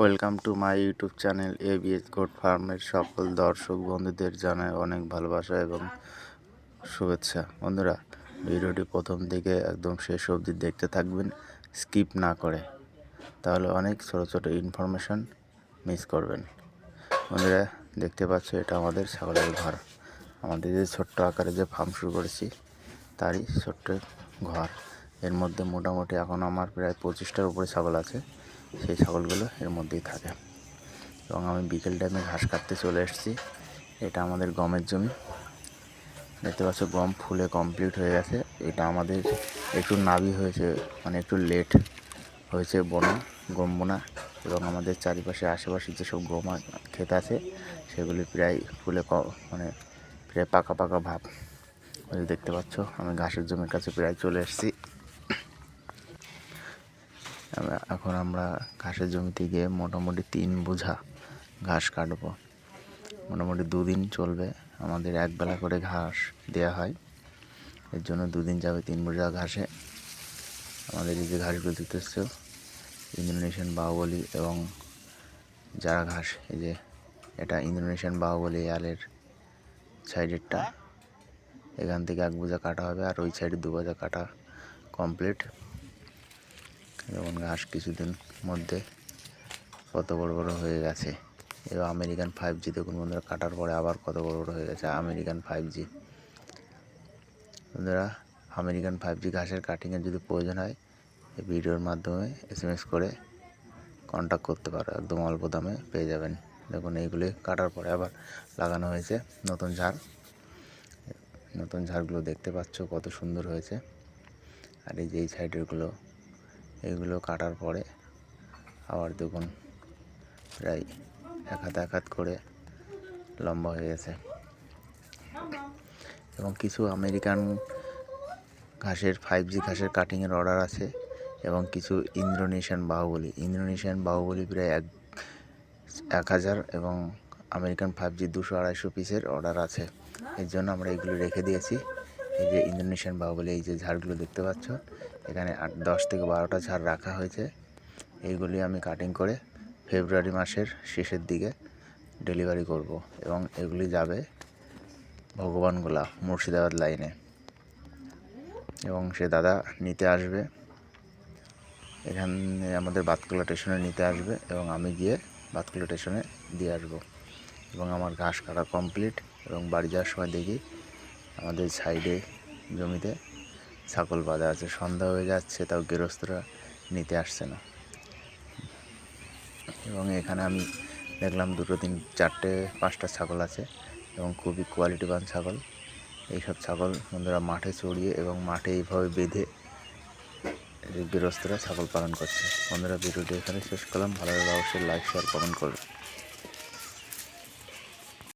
Welcome to my YouTube channel ABS goat ফার্মের সকল দর্শক বন্ধুদের জানায় অনেক ভালোবাসা এবং শুভেচ্ছা। বন্ধুরা, ভিডিওটি প্রথম থেকে একদম শেষ অবধি দেখতে থাকবেন, স্কিপ না করে। তাহলে অনেক ছোটো ছোটো ইনফরমেশন মিস করবেন। বন্ধুরা, দেখতে পাচ্ছ এটা আমাদের ছাগলের ঘর। আমাদের যে ছোট্ট আকারে যে ফার্ম শুরু করেছি, তারই ছোট্ট ঘর। এর মধ্যে মোটামুটি এখন আমার প্রায় পঁচিশটার উপরে ছাগল আছে। সেই ছাগলগুলো এর মধ্যেই থাকে। এবং আমি বিকেল টাইমে ঘাস কাটতে চলে এসেছি। এটা আমাদের গমের জমি। দেখতে পাচ্ছ, গম ফুলে কমপ্লিট হয়ে গেছে। এটা আমাদের একটু নাবি হয়েছে মানে একটু লেট হয়েছে বোনা, গম বোনা। এবং আমাদের চারিপাশে আশেপাশে যেসব গম ক্ষেত আছে, সেগুলি প্রায় ফুলে মানে প্রায় পাকা পাকা ভাব। দেখতে পাচ্ছ, আমি ঘাসের জমির কাছে প্রায় চলে এসেছি। এখন আমরা ঘাসের জমিতে গিয়ে মোটামুটি তিন বোঝা ঘাস কাটবো। মোটামুটি দুদিন চলবে আমাদের এক বেলা করে ঘাস দেওয়া হয়। এর জন্য দুদিন যাবে তিন বোঝা ঘাসে। আমাদের এই যে ঘাসগুলো দিতে দিতেছ ইন্দোনেশিয়ান বাহুবলী এবং যারা ঘাস, এই যে এটা ইন্দোনেশিয়ান বাহুবলী আলের সাইডেরটা। এখান থেকে এক বোঝা কাটা হবে আর ওই সাইডে দু বোঝা কাটা কমপ্লিট। যেমন ঘাস কিছুদিন মধ্যে কত বড় বড় হয়ে গেছে। এবার আমেরিকান ফাইভ জি দেখুন বন্ধুরা, কাটার পরে আবার কত বড় বড় হয়ে গেছে আমেরিকান ফাইভ জি বন্ধুরা, আমেরিকান ফাইভ জি ঘাসের কাটিংয়ের যদি প্রয়োজন হয়, এই ভিডিওর মাধ্যমে এস এম এস করে কন্ট্যাক্ট করতে পারো। একদম অল্প দামে পেয়ে যাবেন। দেখুন, এইগুলি কাটার পরে আবার লাগানো হয়েছে নতুন ঝাড়। নতুন ঝাড়গুলো দেখতে পাচ্ছ কত সুন্দর হয়েছে। আর এই যে এই সাইডেরগুলো এগুলো কাটার পরে আবার দেখুন প্রায় এক হাত এক হাত করে লম্বা হয়ে গেছে। এবং কিছু আমেরিকান ঘাসের ফাইভ জি ঘাসের কাটিংয়ের অর্ডার আছে এবং কিছু ইন্দোনেশিয়ান বাহুবলী। ইন্দোনেশিয়ান বাহুবলী প্রায় এক এক হাজার এবং আমেরিকান ফাইভ জি দুশো আড়াইশো পিসের অর্ডার আছে। এর জন্য আমরা এগুলো রেখে দিয়েছি। এই যে ইন্দোনেশিয়ান বাহুবলী, এই যে ঝাড়গুলো দেখতে পাচ্ছ, এখানে আট, দশ থেকে বারোটা ঝাড় রাখা হয়েছে। এইগুলি আমি কাটিং করে ফেব্রুয়ারি মাসের শেষের দিকে ডেলিভারি করব এবং এগুলি যাবে ভগবানগোলা, মুর্শিদাবাদ লাইনে এবং সে দাদা নিতে আসবে। এখানে, আমাদের বাতকুলা স্টেশনে নিতে আসবে এবং আমি গিয়ে বাতকুলা স্টেশনে দিয়ে আসব। এবং আমার ঘাস কাটা কমপ্লিট এবং বাড়ি যাওয়ার সময় দেখি আমাদের সাইডে জমিতে ছাগল বাঁধা আছে। সন্ধ্যা হয়ে যাচ্ছে, তাও গৃহস্থরা নিতে আসছে না। এবং এখানে আমি দেখলাম দুটো তিন চারটে পাঁচটা ছাগল আছে এবং খুবই কোয়ালিটিবান ছাগল। এইসব ছাগল বন্ধুরা মাঠে চড়িয়ে এবং মাঠে এইভাবে বেঁধে গৃহস্থরা ছাগল পালন করছে। বন্ধুরা ভিডিওটি এখানে শেষ করলাম। ভালো লাগলে অবশ্যই লাইক শেয়ার কমেন্ট করবেন।